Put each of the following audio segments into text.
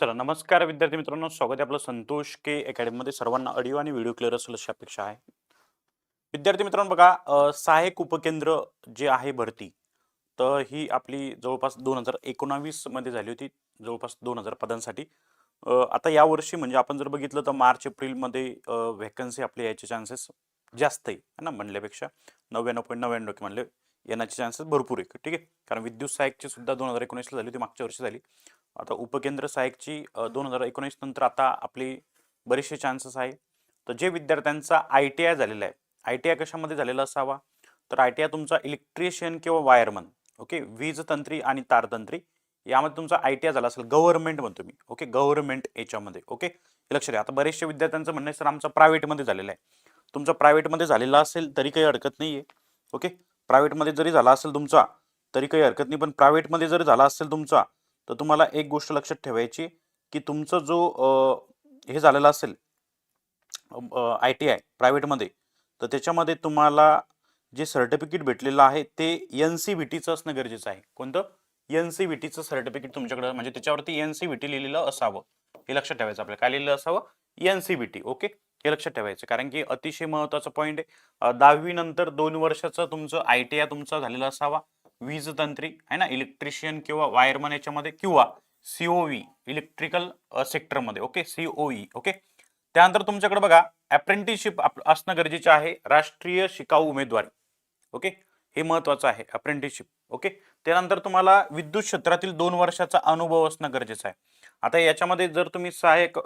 चला नमस्कार विद्यार्थी मित्रांनो. स्वागत आहे आपलं संतोष के अकॅडमीमध्ये सर्वांना ऑडिओ आणि व्हिडिओ क्लिअर असेल अशी अपेक्षा आहे. विद्यार्थी मित्रांनो बघा सहाय्यक उपकेंद्र जे आहे भरती तर ही आपली जवळपास दोन हजार एकोणावीसमध्ये झाली होती. जवळपास दोन हजार पदांसाठी. आता यावर्षी म्हणजे आपण जर बघितलं तर मार्च एप्रिलमध्ये व्हॅकन्सी आपले यायचे चान्सेस जास्त आहे ना म्हणल्यापेक्षा नव्याण्णव पॉईंट नव्याण्णव म्हणले येण्याचे चान्सेस भरपूर आहे. ठीक आहे? कारण विद्युत सहाय्यकची सुद्धा दोन हजार एकोणीसला झाली होती मागच्या वर्षी झाली. आता उपकेंद्र सहाय्यकची दोन हजार एकोणीस नंतर आता आपली बरेचसे चान्सेस आहे. तर जे विद्यार्थ्यांचा आय टी आय झालेला आहे आय टी आय कशामध्ये झालेला असावा? तर आय टी आय तुमचा इलेक्ट्रिशियन किंवा वायरमन ओके वीज तंत्री आणि तारतंत्री यामध्ये तुमचा आय टी आय झाला असेल गव्हर्नमेंट म्हणतो मी ओके गव्हर्नमेंट याच्यामध्ये ओके लक्ष द्या. आता बरेचसे विद्यार्थ्यांचं म्हणणं आहे सर आमचा प्रायव्हेटमध्ये झालेला आहे. तुमचा प्रायव्हेटमध्ये झालेला असेल तरी काही हरकत नाही आहे ओके प्रायव्हेटमध्ये जरी झाला असेल तुमचा तरी काही हरकत नाही. पण प्रायव्हेटमध्ये जरी झाला असेल तुमचा तर तुम्हाला एक गोष्ट लक्षात ठेवायची की तुमचं जो हे झालेलं असेल आय टी आय प्रायव्हेटमध्ये तर त्याच्यामध्ये तुम्हाला जे सर्टिफिकेट भेटलेलं आहे ते एन सी व्ही टीचं असणं गरजेचं आहे. कोणतं? एन सी व्ही टीचं सर्टिफिकेट तुमच्याकडे म्हणजे त्याच्यावरती एन सी व्ही टी लिहिलेलं असावं. हे लक्षात ठेवायचं आपल्याला. काय लिहिलेलं असावं? N C V T okay? हे लक्षात ठेवायचं. कारण की अतिशय महत्त्वाचं पॉईंट आहे. दहावीनंतर दोन वर्षाचं तुमचं आय टी आय तुमचा झालेला असावा. वीज तंत्री आहे ना इलेक्ट्रिशियन किंवा वायरमन याच्यामध्ये किंवा सीओई इलेक्ट्रिकल सेक्टरमध्ये ओके सीओई ओके त्यानंतर तुमच्याकडे बघा अप्रेंटिसशिप असणं गरजेचं आहे. राष्ट्रीय शिकाऊ उमेदवारी ओके हे महत्वाचं आहे अप्रेंटिसशिप ओके त्यानंतर तुम्हाला विद्युत क्षेत्रातील दोन वर्षाचा अनुभव असणं गरजेचं आहे. आता याच्यामध्ये जर तुम्ही सहाय्यक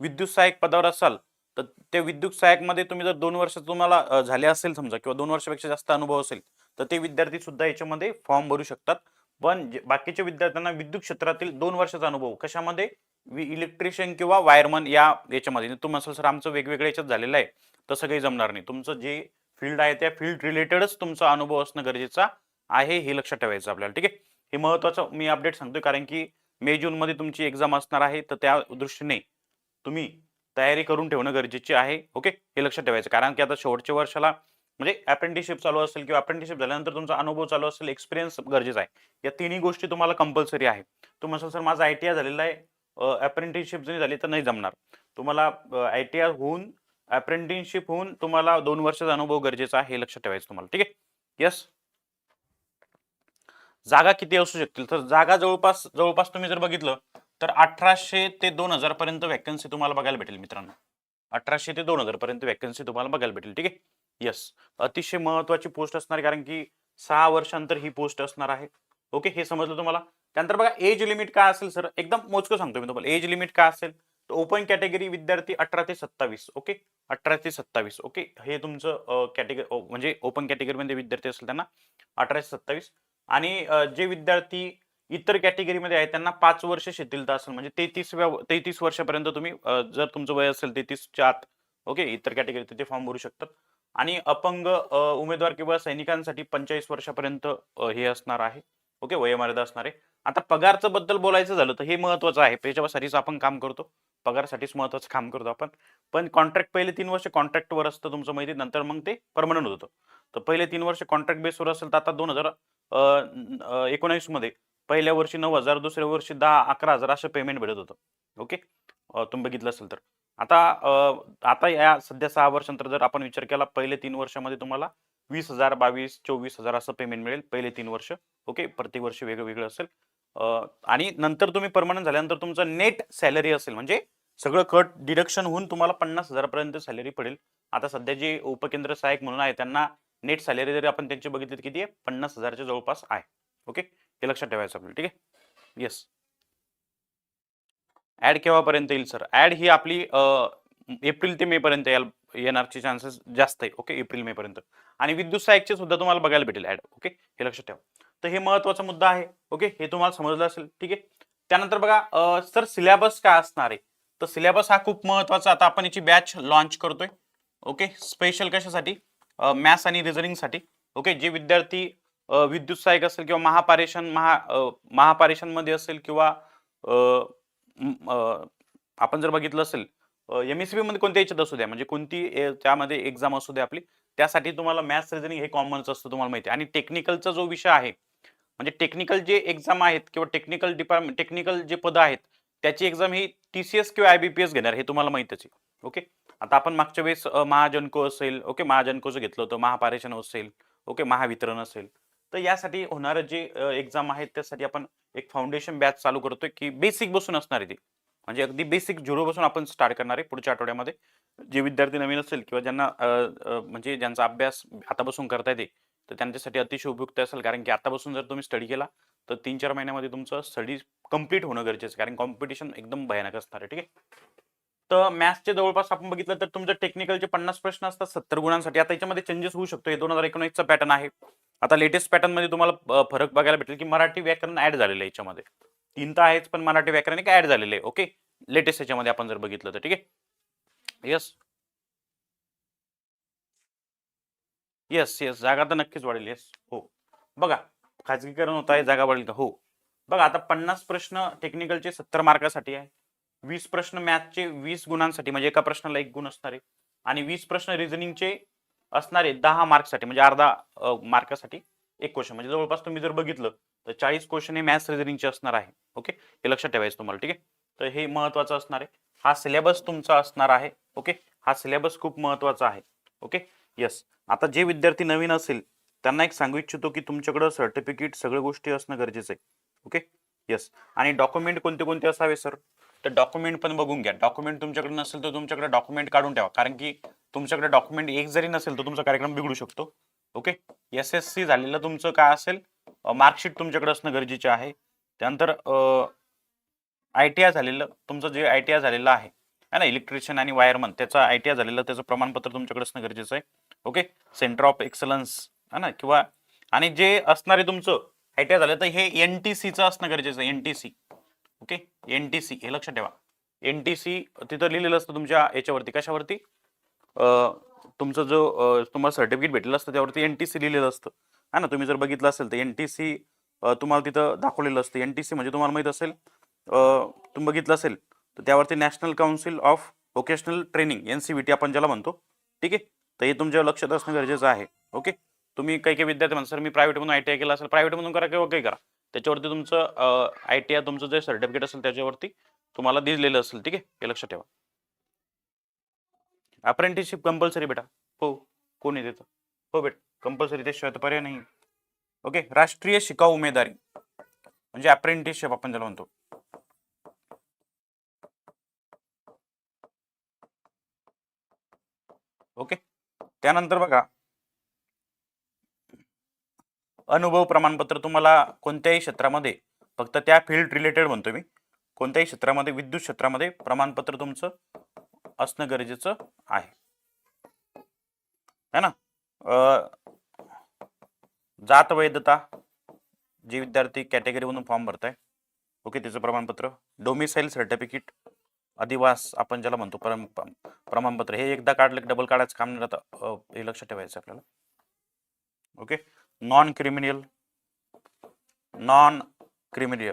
विद्युत सहाय्यक पदावर असाल तर त्या विद्युत सहाय्यकमध्ये तुम्ही जर दोन वर्ष तुम्हाला झाले असेल समजा किंवा दोन वर्षापेक्षा जास्त अनुभव असेल तर ते विद्यार्थी सुद्धा याच्यामध्ये फॉर्म भरू शकतात. पण जे- बाकीच्या विद्यार्थ्यांना विद्युत क्षेत्रातील दोन वर्षाचा अनुभव कशामध्ये? इलेक्ट्रिशियन किंवा वायरमन या याच्यामध्ये. तुम्ही असेल सर आमचं वेगवेगळ्या याच्यात झालेलं आहे. तसं काही जमणार नाही. तुमचं जे फील्ड आहे त्या फील्ड रिलेटेडच तुमचा अनुभव असणं गरजेचं आहे हे लक्षात ठेवायचं आपल्याला. ठीक आहे? हे महत्वाचं मी अपडेट सांगतोय कारण की मे जून मध्ये तुमची एक्झाम असणार आहे. तर त्या दृष्टीने तुम्ही तयारी करून ठेवणं गरजेचे आहे. ओके? हे लक्षात ठेवायचं. कारण की आता शेवटच्या वर्षाला म्हणजे अप्रेंटिसशिप चालू असेल किंवा अप्रेंटिसशिप झाल्यानंतर तुमचा अनुभव चालू असेल एक्सपिरियन्स गरजेचा आहे. या तिन्ही गोष्टी तुम्हाला कंपल्सरी आहे. तू असेल सर माझा आय टी आय झालेला आहे अप्रेंटिसशिप जरी झाली तर नाही जमणार. तुम्हाला आय टी आय होऊन अप्रेंटिसशिप होऊन तुम्हाला दोन वर्षाचा अनुभव गरजेचा आहे हे लक्षात ठेवायचं तुम्हाला. ठीक आहे? यस जागा किती असू शकतील? तर जागा जवळपास जवळपास तुम्ही जर बघितलं तर अठराशे ते दोन हजार पर्यंत वॅकन्सी तुम्हाला बघायला भेटेल मित्रांनो. अठराशे ते दोन हजार पर्यंत वॅकन्सी तुम्हाला बघायला भेटेल. ठीक आहे? यस अतिशय महत्वाची पोस्ट असणार कारण की सहा वर्षांतर ही पोस्ट असणार आहे. ओके हे समजलं तुम्हाला? त्यानंतर बघा एज लिमिट काय असेल सर एकदम मोजकं सांगतो मी तुम्हाला. एज लिमिट काय असेल? तर ओपन कॅटेगरी विद्यार्थी अठरा ते सत्तावीस. ओके अठरा ते सत्तावीस. ओके हे तुमचं कॅटेगरी म्हणजे ओपन कॅटेगरीमध्ये विद्यार्थी असेल त्यांना अठरा ते सत्तावीस. आणि जे विद्यार्थी इतर कॅटेगरीमध्ये आहेत त्यांना पाच वर्ष शिथिलता असेल म्हणजे तेहतीसव्या तेहतीस वर्षापर्यंत तुम्ही जर तुमचं वय असेल तेहतीसच्या आत ओके इतर कॅटेगरी ते फॉर्म भरू शकतात. आणि अपंग उमेदवार किंवा सैनिकांसाठी पंचेचाळीस वर्षापर्यंत हे असणार आहे. ओके? वयोमर्यादा असणार आहे. आता पगारचं बद्दल बोलायचं झालं तर हे महत्वाचं आहे. त्याच्यासाठीच आपण काम करतो. पगारसाठीच महत्वाचं काम करतो आपण. पण कॉन्ट्रॅक्ट पहिले तीन वर्ष कॉन्ट्रॅक्टवर असतं तुमचं माहिती नंतर मग ते परमनंट होतं. तर पहिले तीन वर्ष कॉन्ट्रॅक्ट बेसवर असेल तर आता दोन हजार एकोणावीसमध्ये पहिल्या वर्षी नऊ हजार दुसऱ्या वर्षी दहा अकरा हजार असं पेमेंट भेटत होतं. ओके? तुम्ही बघितलं असेल तर. आता अ, आता या सध्या सहा वर्षानंतर जर आपण विचार केला पहिले तीन वर्षामध्ये तुम्हाला वीस हजार बावीस चोवीस हजार असं पेमेंट मिळेल पहिले तीन वर्ष. ओके? प्रत्येक वर्षी वेगळं वेगळं असेल. अ, आणि नंतर तुम्ही परमनंट झाल्यानंतर तुमचं नेट सॅलरी असेल म्हणजे सगळं कट डिडक्शन होऊन तुम्हाला पन्नास हजारापर्यंत सॅलरी पडेल. आता सध्या जे उपकेंद्र सहाय्यक म्हणून आहे त्यांना नेट सॅलरी जरी आपण त्यांची बघितली तर किती आहे? पन्नास हजारच्या जवळपास आहे. ओके? हे लक्षात ठेवायचं आपल्याला ठीक आहे? येस ऍड केव्हापर्यंत येईल सर ऍड ही आपली एप्रिल ते मे पर्यंत याल येणारचे चान्सेस जास्त आहे ओके एप्रिल मे पर्यंत. आणि विद्युत सहाय्यकचे सुद्धा तुम्हाला बघायला भेटेल ऍड ओके हे लक्षात ठेवा. तर हे महत्त्वाचा मुद्दा आहे ओके हे तुम्हाला समजलं असेल ठीक आहे? त्यानंतर बघा सर सिलेबस काय असणार आहे? तर सिलेबस हा खूप महत्त्वाचा आता आपण याची बॅच लॉन्च करतोय ओके स्पेशल कशासाठी? मॅथ्स आणि रिझनिंगसाठी ओके जे विद्यार्थी विद्युत सहाय्यक असेल किंवा महापारेषण महा महापारेषणमध्ये असेल किंवा आपण जर बघितलं असेल एम एसमध्ये कोणत्या याच्यात असू द्या म्हणजे कोणती ए- त्यामध्ये एक्झाम असू द्या आपली त्यासाठी तुम्हाला मॅथ्स रिझनिंग हे कॉमनच असतं तुम्हाला माहिती आहे. आणि टेक्निकलचा जो विषय आहे म्हणजे टेक्निकल जे एक्झाम आहेत किंवा टेक्निकल डिपार्टमेंट टेक्निकल जे पदं आहेत त्याची एक्झाम ही टी सी एस किंवा आय बी पी एस घेणार हे तुम्हाला माहितच आहे. ओके? आता आपण मागच्या वेळेस महाजनको असेल ओके? महाजनकोचं घेतलं होतं महापारेषण असेल ओके? महावितरण असेल. तर यासाठी होणारं जे एक्झाम आहेत त्यासाठी आपण एक फाउंडेशन बॅच चालू करतोय की बेसिक बसून असणार आहे ती. म्हणजे अगदी बेसिक झिरो बसून आपण स्टार्ट करणार आहे पुढच्या आठवड्यामध्ये. जे विद्यार्थी नवीन असेल किंवा ज्यांना म्हणजे ज्यांचा अभ्यास आतापासून करता येते तर त्यांच्यासाठी अतिशय उपयुक्त असेल. कारण की आतापासून जर तुम्ही स्टडी केला तर तीन चार महिन्यामध्ये तुमचं स्टडी कंप्लीट होणं गरजेचं कारण कॉम्पिटिशन एकदम भयानक असणार आहे ठीक आहे? तर मॅथ्सचे जवळपास आपण बघितलं तर तुमचं टेक्निकलचे पन्नास प्रश्न असतात सत्तर गुणांसाठी. आता याच्यामध्ये चेंजेस होऊ शकतो. हे दोन हजार एकोणीसचा पॅटर्न आहे. आता लेटेस्ट पॅटर्नमध्ये तुम्हाला फरक बघायला भेटेल की मराठी व्याकरण ऍड झालेलं आहे याच्यामध्ये. तीन तर आहेच पण मराठी व्याकरण एक ऍड झालेलं आहे. ओके लेटेस्ट याच्यामध्ये आपण जर बघितलं तर ठीक आहे? येस येस येस जागा तर नक्कीच वाढेल. येस हो. बघा. खाजगीकरण होत आहे जागा वाढेल का हो. बघा आता पन्नास प्रश्न टेक्निकलचे सत्तर मार्कासाठी आहे. वीस प्रश्न मॅथचे वीस गुणांसाठी म्हणजे एका प्रश्नाला एक गुण असणार आहे आणि वीस प्रश्न रिझनिंगचे असणारे दहा मार्कसाठी म्हणजे अर्धा मार्कासाठी एक क्वेश्चन म्हणजे जवळपास तुम्ही जर बघितलं तर चाळीस क्वेश्चन हे मॅथ्स रिझनिंगचे असणार आहे. ओके हे लक्षात ठेवायचं तुम्हाला ठीक आहे? तर हे महत्वाचं असणार आहे. हा सिलेबस तुमचा असणार आहे. ओके हा सिलेबस खूप महत्त्वाचा आहे. ओके यस आता जे विद्यार्थी नवीन असेल त्यांना एक सांगू इच्छितो की तुमच्याकडं सर्टिफिकेट सगळ्या गोष्टी असणं गरजेचं आहे. ओके यस आणि डॉक्युमेंट कोणते कोणते असावे सर तर डॉक्युमेंट पण बघून घ्या. डॉक्युमेंट तुमच्याकडे नसेल तर तुमच्याकडे डॉक्युमेंट काढून ठेवा. कारण की तुमच्याकडे डॉक्युमेंट एक जरी नसेल तर तुमचा कार्यक्रम बिघडू शकतो. ओके एस एस सी झालेलं तुमचं काय असेल? मार्कशीट तुमच्याकडे असणं गरजेचे आहे. त्यानंतर आय टी आय झालेलं तुमचं जे आय टी आय झालेलं आहे है ना? इलेक्ट्रिशियन आणि वायरमन त्याचं आय टी आय झालेलं त्याचं प्रमाणपत्र तुमच्याकडे असणं गरजेचं आहे. ओके सेंटर ऑफ एक्सलन्स है ना? किंवा आणि जे असणारे तुमचं आय टी आय झालं तर हे एन टी सीचं असणं गरजेचं आहे N T C okay? N T C हे लक्षात ठेवा. एन टी सी तिथं लिहिलेलं असतं तुमच्या याच्यावरती कशावरती? तुमचं जो तुम्हाला सर्टिफिकेट भेटलेलं असतं त्यावरती एन टी सी लिहिलेलं असतं. है ना तुम्ही जर बघितलं असेल तर एन टी सी तुम्हाला तिथं दाखवलेलं असतं. एन टी सी म्हणजे तुम्हाला माहीत असेल तुम्ही बघितलं असेल तर त्यावरती national council of vocational training N C V T आपण ज्याला म्हणतो ठीक आहे? तर हे तुमच्या लक्षात असणं गरजेचं आहे ओके? तुम्ही काही काही विद्यार्थी म्हणतात सर मी प्रायव्हेटमधून आय टी आय केला असेल प्रायव्हेटमधून करा किंवा काही करा. त्याच्यावरती तुमचं आय टी आय तुमचं जे सर्टिफिकेट असेल त्याच्यावरती तुम्हाला दिलेलं असेल ठीक आहे? हे लक्षात ठेवा. अप्रेंटिसशिप कंपल्सरी बेटा. हो कोणी देतं हो बेटा कंपल्सरी त्याशिवाय तर पर्याय नाही ओके राष्ट्रीय शिकाऊ उमेदवारी. म्हणजे अप्रेंटिसशिप आपण ज्याला म्हणतो. ओके त्यानंतर बघा अनुभव प्रमाणपत्र तुम्हाला कोणत्याही क्षेत्रामध्ये फक्त त्या फील्ड रिलेटेड म्हणतो मी कोणत्याही क्षेत्रामध्ये विद्युत क्षेत्रामध्ये प्रमाणपत्र तुमचं असणं गरजेचं आहे. है ना? जात वैधता जे विद्यार्थी कॅटेगरीमधून फॉर्म भरताय ओके त्याचं प्रमाणपत्र डोमिसाईल सर्टिफिकेट अधिवास आपण ज्याला म्हणतो परम प्रमाणपत्र हे एकदा काढलं डबल काढायचं काम नाही राहतं हे लक्षात ठेवायचं आपल्याला. Okay? Non criminal non criminal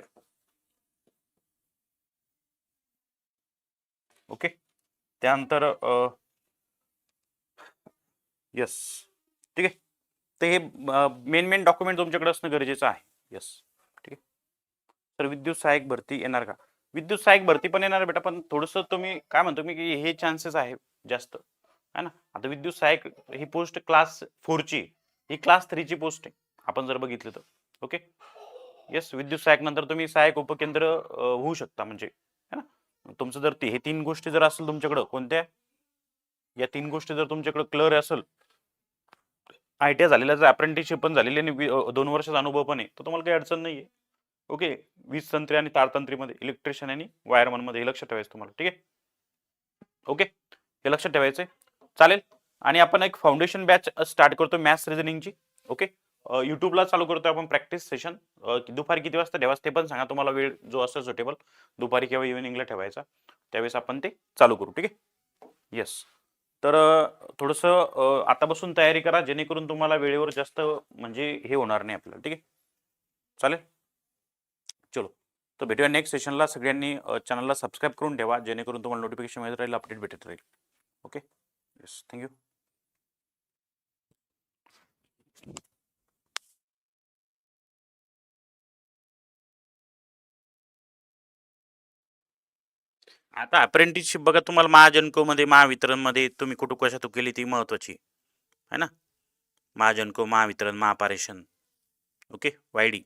okay त्यानंतर यस ठीक आहे. तर हे मेन मेन डॉक्युमेंट तुमच्याकडे असणं गरजेचं आहे. यस ठीक आहे. तर विद्युत सहाय्यक भरती येणार का? विद्युत सहाय्यक भरती पण येणार बेटा पण थोडंसं तुम्ही काय म्हणतो मी की हे चान्सेस आहे जास्त. आहे ना? आता विद्युत सहाय्यक ही पोस्ट क्लास फोरची ही क्लास थ्रीची पोस्ट आहे. आपण जर बघितलं तर. ओके येस विद्युत सहाय्यक नंतर तुम्ही सहाय्यक उपकेंद्र होऊ शकता म्हणजे. है ना? तुमचं जर ते हे तीन गोष्टी जर असेल तुमच्याकडं कोणत्या? या तीन गोष्टी जर तुमच्याकडे क्लर असेल आय टी आय झालेला जर अप्रेंटिसशिप पण झालेली आणि दोन वर्षाचा अनुभव पण आहे तर तुम्हाला काही अडचण नाही आहे ओके वीज तंत्रे आणि तारतंत्रीमध्ये इलेक्ट्रिशियन आणि वायरमनमध्ये हे लक्षात ठेवायचं तुम्हाला. ठीक आहे? ओके हे लक्षात ठेवायचं चालेल? आणि आपण एक फाउंडेशन बॅच स्टार्ट करतो मॅथ्स रिझनिंगची ओके युट्यूबला चालू करतो आपण प्रॅक्टिस सेशन दुपारी किती वाजता? ठेवायचं ते पण सांगा. तुम्हाला वेळ जो असेल सुटेबल दुपारी किंवा इव्हिनिंगला ठेवायचा. त्यावेळेस आपण ते चालू करू. ठीक आहे? येस तर थोडंसं आतापासून तयारी करा. जेणेकरून तुम्हाला वेळेवर जास्त म्हणजे हे होणार नाही आपल्याला. ठीक आहे? चालेल? चलो. तर भेटूया नेक्स्ट सेशनला सगळ्यांनी चॅनलला सबस्क्राईब करून ठेवा. जेणेकरून तुम्हाला नोटिफिकेशन मिळत राहील अपडेट भेटत राहील. ओके येस थँक्यू आता अप्रेंटिसशिप बघा तुम्हाला महाजनकोमध्ये महावितरणमध्ये तुम्ही कुठं कशातून केली ती महत्वाची? है ना? महाजनको महावितरण महापारेषण. ओके वायडी.